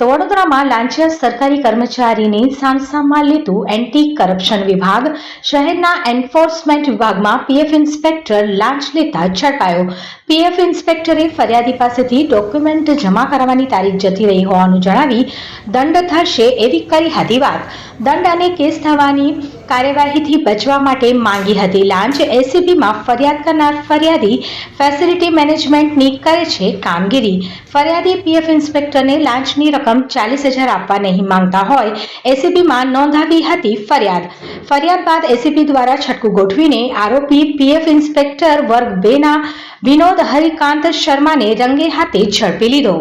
તો વડોદરામાં લાંચિયા સરકારી કર્મચારીની સામસામમાં લીધું એન્ટી કરપ્શન વિભાગ. શહેરના એન્ફોર્સમેન્ટ વિભાગમાં પીએફ ઇન્સ્પેક્ટર લાંચ લેતા ઝડપાયો. પીએફ ઇન્સ્પેક્ટરે ફરિયાદી પાસેથી ડોક્યુમેન્ટ જમા કરાવવાની તારીખ જતી રહી હોવાનું જણાવી દંડ થશે એવી કરી હતી વાત. દંડ અને કેસ થવાની કાર્યવાહીથી બચવા માટે માંગી હતી લાંચ. એસીબીમાં ફરિયાદ કરનાર ફરિયાદી ફેસિલિટી મેનેજમેન્ટની કરે છે કામગીરી. ફરિયાદી પીએફ ઇન્સ્પેક્ટરને લાંચની રકમ ચાલીસ હજાર આપવા નહીં માંગતા હોય, એસીબીમાં નોંધાવી હતી ફરિયાદ. ફરિયાદ બાદ એસીબી દ્વારા છટકું ગોઠવીને આરોપી પીએફ ઇન્સ્પેક્ટર વર્ગ બેના વિનોદ હરિકાંત શર્માને રંગે હાથે ઝડપી લીધો.